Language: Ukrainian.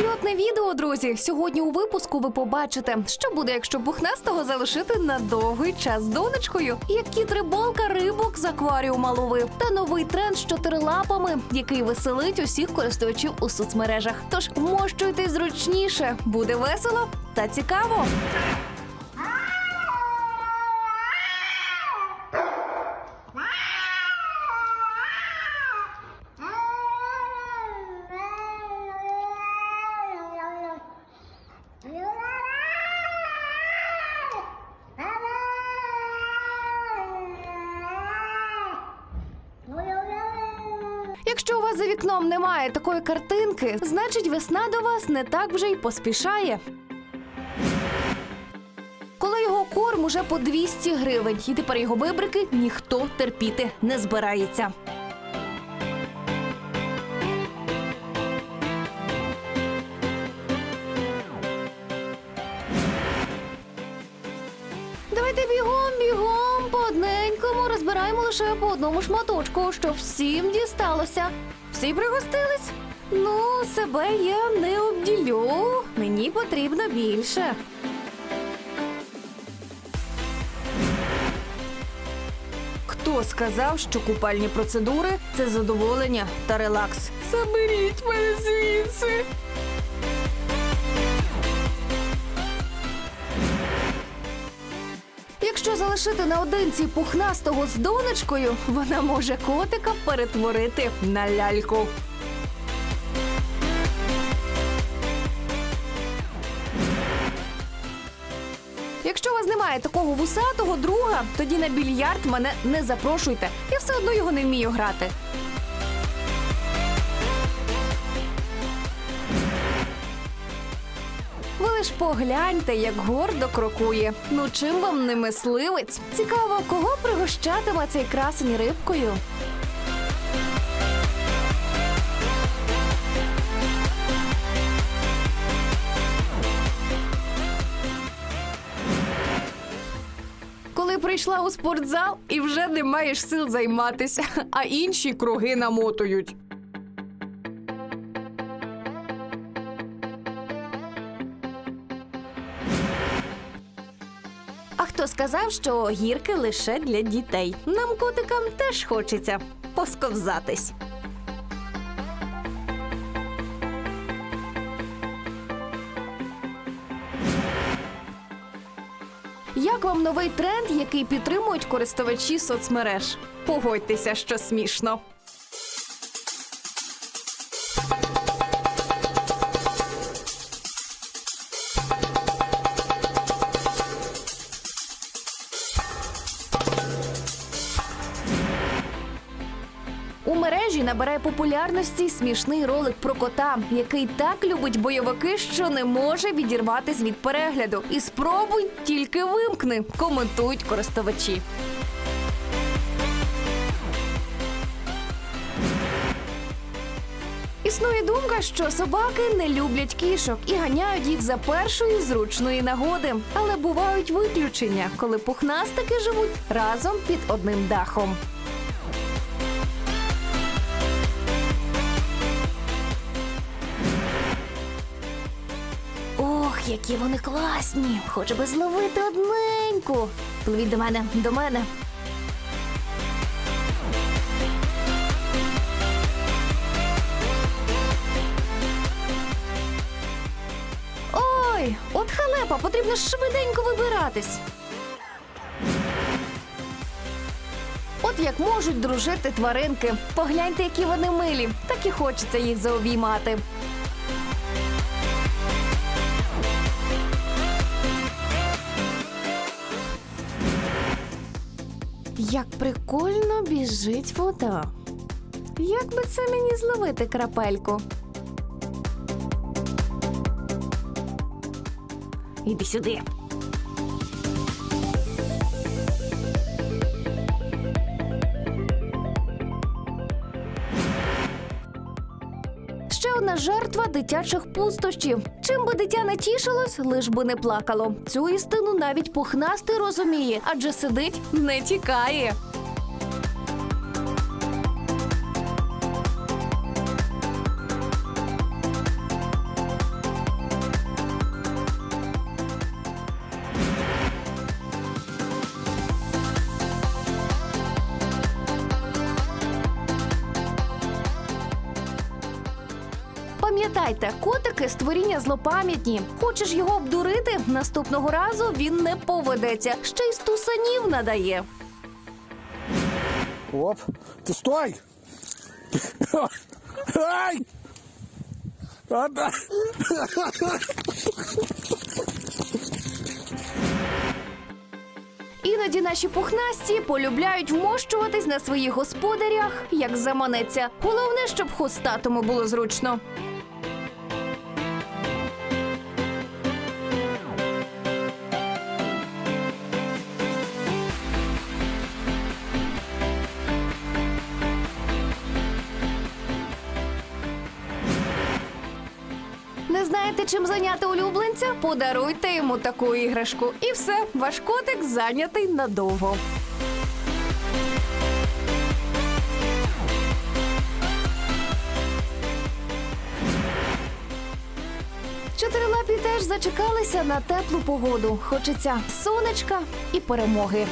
Ульотне відео, друзі. Сьогодні у випуску ви побачите, що буде, якщо бухнастого залишити на довгий час донечкою, як кіт рибок з акваріума ловив, та новий тренд з чотирилапами, який веселить усіх користувачів у соцмережах. Тож вмощуйтесь зручніше, буде весело та цікаво. Якщо у вас за вікном немає такої картинки, значить весна до вас не так вже й поспішає. Коли його корм уже по 200 гривень, і тепер його вибрики ніхто терпіти не збирається. Лише по одному шматочку, щоб всім дісталося. Всі пригостились? Ну, себе я не обділю. Мені потрібно більше. Хто сказав, що купальні процедури це задоволення та релакс? Заберіть мене звідси. Якщо залишити наодинці пухнастого з донечкою, вона може котика перетворити на ляльку. Якщо у вас немає такого вусатого друга, тоді на більярд мене не запрошуйте. Я все одно його не вмію грати. Лиш погляньте, як гордо крокує. Ну чим вам не мисливець? Цікаво, кого пригощатиме цей красень рибкою? Коли прийшла у спортзал і вже не маєш сил займатися, а інші круги намотують. Сказав, що гірки лише для дітей? Нам котикам теж хочеться посковзатись. Як вам новий тренд, який підтримують користувачі соцмереж? Погодьтеся, що смішно. Мережі набирає популярності смішний ролик про кота, який так любить бойовики, що не може відірватись від перегляду. І спробуй тільки вимкни, коментують користувачі. Існує думка, що собаки не люблять кішок і ганяють їх за першої зручної нагоди. Але бувають виключення, коли пухнастики живуть разом під одним дахом. Які вони класні! Хоч би зловити одненьку. Пливіть до мене, до мене. Ой, от халепа, потрібно швиденько вибиратись. От як можуть дружити тваринки. Погляньте, які вони милі, так і хочеться їх заобіймати. Як прикольно біжить вода. Як би це мені зловити крапельку? Іди сюди. Жертва дитячих пустощів. Чим би дитя не тішилось, лиш би не плакало. Цю істину навіть пухнастий розуміє, адже сидить, не тікає. Пам'ятайте, котики створіння злопам'ятні. Хочеш його обдурити? Наступного разу він не поведеться, ще й стусанів надає. Оп. Ты стой! Ай! Іноді наші пухнасті полюбляють вмощуватись на своїх господарях, як заманеться. Головне, щоб хустатому було зручно. Знаєте, чим зайняти улюбленця? Подаруйте йому таку іграшку. І все, ваш котик зайнятий надовго. Чотирилапі теж зачекалися на теплу погоду. Хочеться сонечка і перемоги.